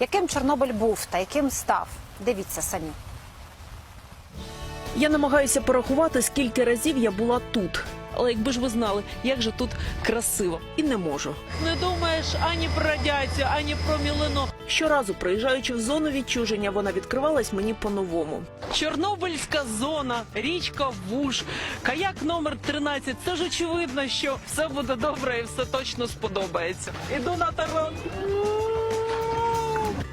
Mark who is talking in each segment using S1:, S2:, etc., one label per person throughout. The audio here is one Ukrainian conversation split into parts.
S1: Яким Чорнобиль був та яким став? Дивіться самі.
S2: Я намагаюся порахувати, скільки разів я була тут. Але якби ж ви знали, як же тут красиво, і не можу.
S3: Не думаєш ані про радіацію, ані про мілину.
S2: Щоразу, приїжджаючи в зону відчуження, вона відкривалась мені по-новому.
S3: Чорнобильська зона, річка Вуж, каяк номер 13. Це ж очевидно, що все буде добре і все точно сподобається. Іду на таран.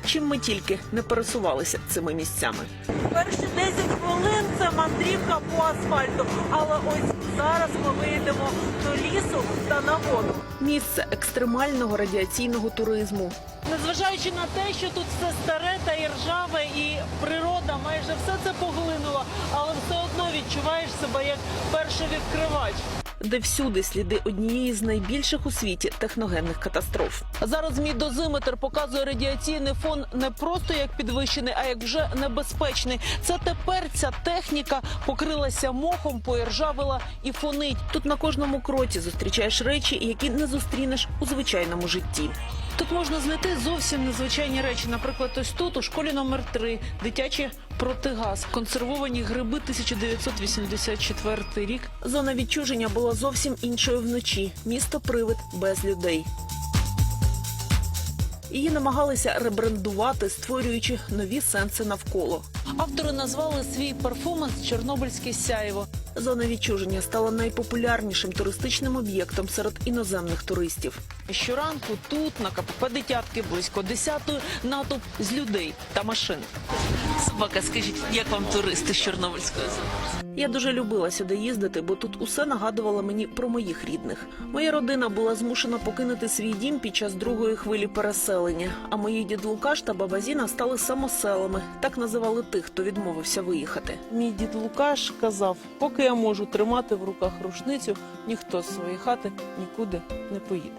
S2: Чим ми тільки не пересувалися цими місцями.
S3: Перші 10 хвилин це мандрівка по асфальту. Але ось зараз ми вийдемо до лісу та на воду.
S2: Місце екстремального радіаційного туризму.
S3: Незважаючи на те, що тут все старе та і ржаве, і природа майже все це поглинула, але все одно відчуваєш себе як перший відкривач.
S2: Де всюди сліди однієї з найбільших у світі техногенних катастроф.
S3: Зараз мій дозиметр показує радіаційний фон не просто як підвищений, а як вже небезпечний. Це тепер ця техніка покрилася мохом, поіржавила і фонить.
S2: Тут на кожному кроці зустрічаєш речі, які не зустрінеш у звичайному житті.
S3: Тут можна знайти зовсім незвичайні речі. Наприклад, ось тут у школі номер 3 дитячі протигаз, консервовані гриби 1984 рік.
S2: Зона відчуження була зовсім іншою вночі. Місто привид без людей. Її намагалися ребрендувати, створюючи нові сенси навколо.
S3: Автори назвали свій перформанс Чорнобильське сяєво.
S2: Зона відчуження стала найпопулярнішим туристичним об'єктом серед іноземних туристів.
S3: Щоранку тут на КПП дитятки близько 10-ї натовп з людей та машин. Собака, скажіть, як вам туристи з Чорнобильської зони?
S2: Я дуже любила сюди їздити, бо тут усе нагадувало мені про моїх рідних. Моя родина була змушена покинути свій дім під час другої хвилі переселення. А мої дід Лукаш та баба Зіна стали самоселами. Так називали тих, хто відмовився виїхати.
S3: Мій дід Лукаш казав, поки я можу тримати в руках рушницю, ніхто з своєї хати нікуди не поїде.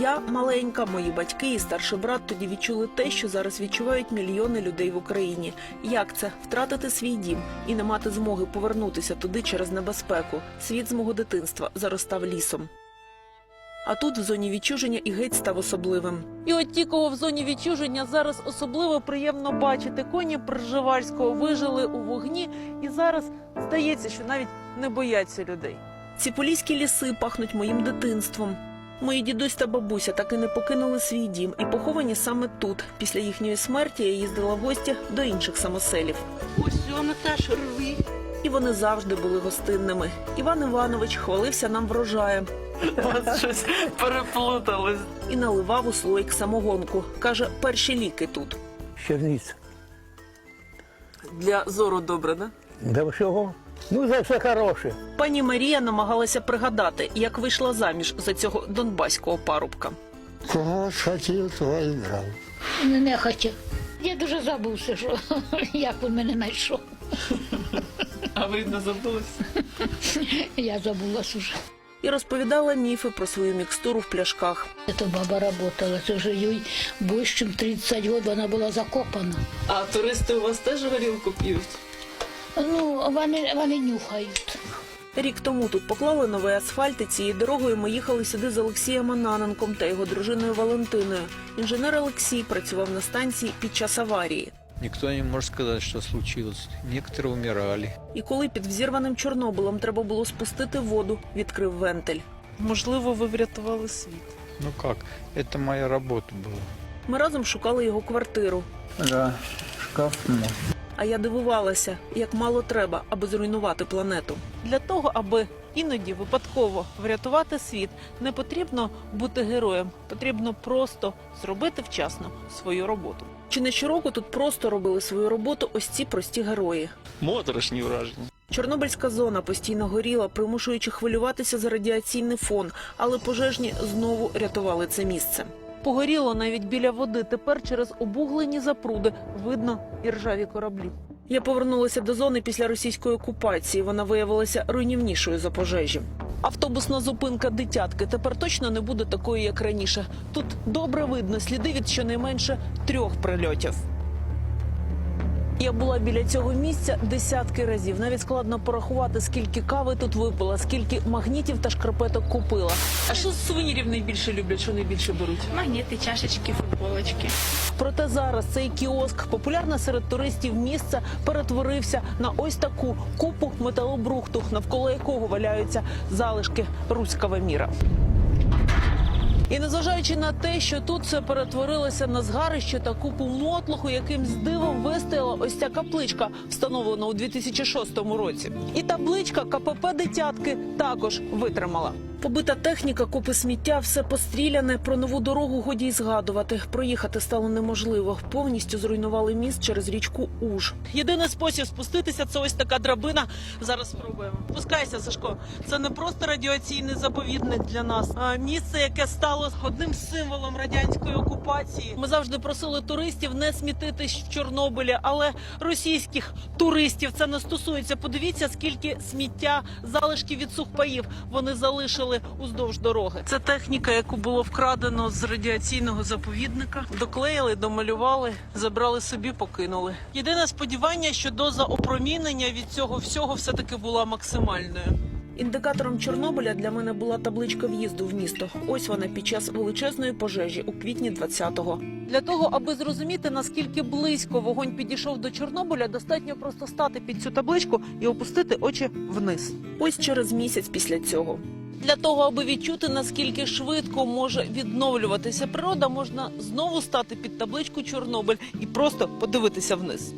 S2: Я маленька, мої батьки і старший брат тоді відчули те, що зараз відчувають мільйони людей в Україні. Як це втратити свій дім і не мати змоги повернутися туди через небезпеку? Світ з мого дитинства заростав лісом. А тут в зоні відчуження і геть став особливим.
S3: І от ті, кого в зоні відчуження зараз особливо приємно бачити. Коні Пржевальського вижили у вогні, і зараз здається, що навіть не бояться людей.
S2: Ці поліські ліси пахнуть моїм дитинством. Мої дідусь та бабуся так і не покинули свій дім і поховані саме тут. Після їхньої смерті я їздила в гості до інших самоселів.
S3: Ось вона теж рви.
S2: І вони завжди були гостинними. Іван Іванович хвалився нам врожаєм
S3: Вас щось переплуталось.
S2: і наливав у слоїк самогонку. Каже, перші ліки тут.
S4: Черниця.
S2: Для зору добре, да?
S4: Для всього. Ну, за все хороше.
S2: Пані Марія намагалася пригадати, як вийшла заміж за цього донбаського парубка.
S5: Кого хотів, того і брав.
S6: Не, не хотів. Я дуже забувся, що як він мене знайшов.
S3: А ви не забулися?
S6: Я забулась уже.
S2: І розповідала міфи про свою мікстуру в пляшках.
S6: Це баба працювала, це вже їй більше, ніж 30 років вона була закопана.
S3: А туристи у вас теж горілку п'ють?
S6: Ну, вони, вони нюхають.
S2: Рік тому тут поклали новий асфальт, і цією дорогою ми їхали сюди з Олексієм Ананенком та його дружиною Валентиною. Інженер Олексій працював на станції під час аварії.
S7: Никто не может сказать, что случилось. Некоторые умирали.
S2: І коли під взірваним Чорнобилем треба було спустити воду, відкрив вентиль.
S3: Можливо, ви врятували світ.
S7: Ну как? Это моя работа была.
S2: Ми разом шукали його квартиру.
S4: Да, шкаф мой.
S2: А я дивувалася, як мало треба, аби зруйнувати планету.
S3: Для того, аби іноді випадково врятувати світ, не потрібно бути героєм, потрібно просто зробити вчасно свою роботу.
S2: Чи не щороку тут просто робили свою роботу ось ці прості герої?
S8: Моторошні враження.
S2: Чорнобильська зона постійно горіла, примушуючи хвилюватися за радіаційний фон, але пожежні знову рятували це місце.
S3: Погоріло навіть біля води. Тепер через обуглені запруди видно і ржаві кораблі.
S2: Я повернулася до зони після російської окупації. Вона виявилася руйнівнішою за пожежі.
S3: Автобусна зупинка дитятки тепер точно не буде такою, як раніше. Тут добре видно сліди від щонайменше трьох прильотів. Я була біля цього місця десятки разів. Навіть складно порахувати, скільки кави тут випила, скільки магнітів та шкарпеток купила. А що з сувенірів найбільше люблять, що найбільше беруть?
S9: Магніти, чашечки, футболки.
S2: полочки.
S3: Проте зараз цей кіоск, популярне серед туристів місце, перетворився на ось таку купу металобрухту, навколо якого валяються залишки руського міра. І незважаючи на те, що тут все перетворилося на згарище та купу мотлуху, яким з дивом вистояла ось ця капличка, встановлена у 2006 році. І табличка КПП дитятки також витримала. Побита техніка, купи сміття, все постріляне. Про нову дорогу годі й згадувати. Проїхати стало неможливо. Повністю зруйнували міст через річку Уж. Єдиний спосіб спуститися це ось така драбина. Зараз спробуємо. Пускайся, Сашко. Це не просто радіаційний заповідник для нас, а місце, яке стало одним символом радянської окупації. Ми завжди просили туристів не смітити в Чорнобилі, але російських туристів це не стосується. Подивіться, скільки сміття залишків від сухпаїв вони залишили уздовж дороги. Це техніка, яку було вкрадено з радіаційного заповідника. Доклеїли, домалювали, забрали собі, покинули. Єдине сподівання, що доза опромінення від цього всього все таки була максимальною. Індикатором Чорнобиля для мене була табличка в'їзду в місто. Ось вона під час величезної пожежі у квітні 20-го. Для того, аби зрозуміти наскільки близько вогонь підійшов до Чорнобиля, достатньо просто стати під цю табличку і опустити очі вниз. Ось через місяць після цього. Для того, аби відчути, наскільки швидко може відновлюватися природа, можна знову стати під табличку Чорнобиль і просто подивитися вниз.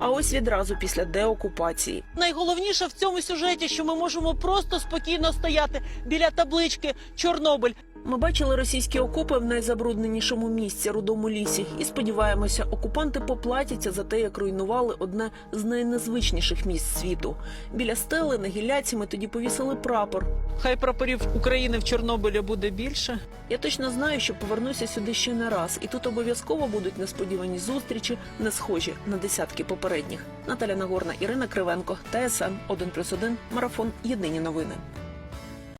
S3: А ось відразу після деокупації. Найголовніше в цьому сюжеті, що ми можемо просто спокійно стояти біля таблички Чорнобиль. Ми бачили російські окопи в найзабрудненішому місці рудому лісі, і сподіваємося, окупанти поплатяться за те, як руйнували одне з найнезвичніших місць світу. Біля стели на гілляці ми тоді повісили прапор. Хай прапорів України в Чорнобилі буде більше. Я точно знаю, що повернуся сюди ще не раз, і тут обов'язково будуть несподівані зустрічі, не схожі на десятки попередніх. Наталя Нагорна, Ірина Кривенко, ТСН 1+,1, Марафон. Єдині новини.